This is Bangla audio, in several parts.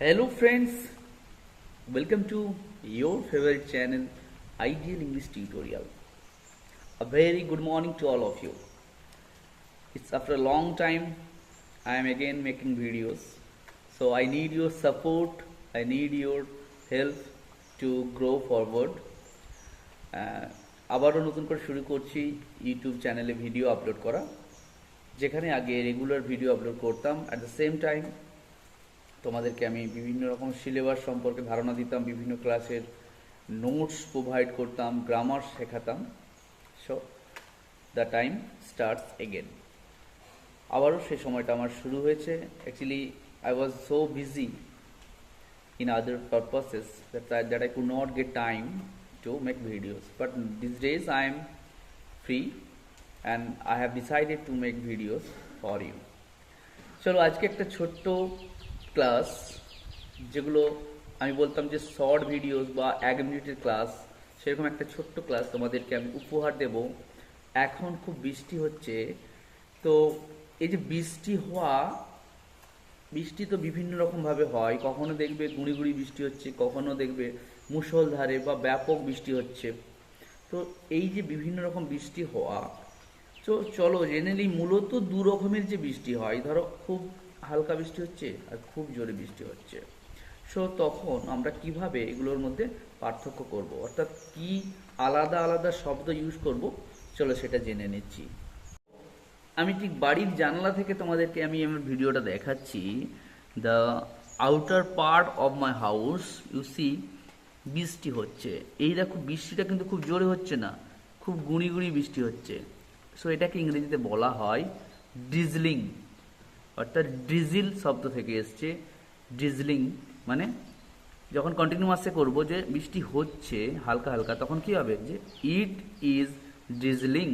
Hello friends, welcome to your favorite channel Ideal English Tutorial. A very good morning to all of you. It's after a long time I am again making videos. So I need your support, I need your help to grow forward. আবারও নতুন করে শুরু করছি ইউটিউব চ্যানেলে ভিডিও আপলোড করা যেখানে আগে রেগুলার ভিডিও আপলোড করতাম অ্যাট দ্য সেম টাইম তোমাদেরকে আমি বিভিন্ন রকম সিলেবাস সম্পর্কে ধারণা দিতাম বিভিন্ন ক্লাসের নোটস প্রোভাইড করতাম grammar শেখাতাম so the time starts again আবারও সেই সময়টা আমার শুরু হয়েছে actually I was so busy in other purposes that I, that I could not get time to make videos. But these days I am free and I have decided to make videos. চলো আজকে একটা ছোট্ট ক্লাস যেগুলো আমি বলতাম যে শর্ট ভিডিওস বা এক মিনিটের ক্লাস সেরকম একটা ছোট্ট ক্লাস তোমাদেরকে আমি উপহার দেব। এখন খুব বৃষ্টি হচ্ছে। তো এই যে বৃষ্টি হওয়া, বৃষ্টি তো বিভিন্ন রকমভাবে হয়। কখনো দেখবে গুঁড়ি গুঁড়ি বৃষ্টি হচ্ছে, কখনো দেখবে মুষলধারে বা ব্যাপক বৃষ্টি হচ্ছে। তো এই যে বিভিন্ন রকম বৃষ্টি হওয়া, তো চলো জেনারেলি মূলত দু রকমের যে বৃষ্টি হয়। ধরো খুব হালকা বৃষ্টি হচ্ছে আর খুব জোরে বৃষ্টি হচ্ছে। সো তখন আমরা কীভাবে এগুলোর মধ্যে পার্থক্য করব? অর্থাৎ কি আলাদা আলাদা শব্দ ইউজ করব? চলো সেটা জেনে নিচ্ছি। আমি ঠিক বাড়ির জানলা থেকে তোমাদেরকে আমি আমার ভিডিওটা দেখাচ্ছি। The outer part of my house you see বৃষ্টি হচ্ছে। এই দেখো, বৃষ্টিটা কিন্তু খুব জোরে হচ্ছে না, খুব গুঁড়ি গুঁড়ি বৃষ্টি হচ্ছে। সো এটাকে ইংরেজিতে বলা হয় ডিজলিং অর্থাৎ ডিজিল শব্দ থেকে এসছে ডিজলিং মানে যখন কন্টিনিউয়াসে করব যে বৃষ্টি হচ্ছে হালকা হালকা, তখন কি হবে? যে ইট ইজ ডিজলিং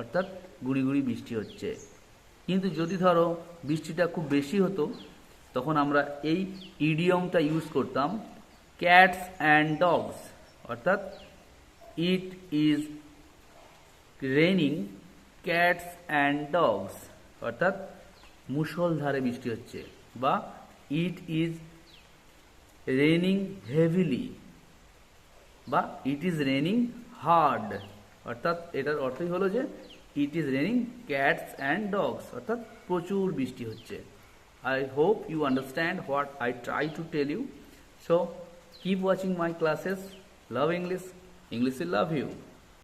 অর্থাৎ গুঁড়ি গুঁড়ি বৃষ্টি হচ্ছে। কিন্তু যদি ধরো বৃষ্টিটা খুব বেশি হতো, তখন আমরা এই ইডিয়মটা ইউজ করতাম ক্যাটস অ্যান্ড ডগস অর্থাৎ it is raining cats and dogs অর্থাৎ মুষলধারে বৃষ্টি হচ্ছে বা ইট ইজ রেনিং হেভিলি বা ইট ইজ রেনিং হার্ড। অর্থাৎ এটার অর্থই হলো যে it is raining cats and dogs. অর্থাৎ প্রচুর বৃষ্টি হচ্ছে। I hope you understand what I try to tell you. So, keep watching my classes, love English English will love you.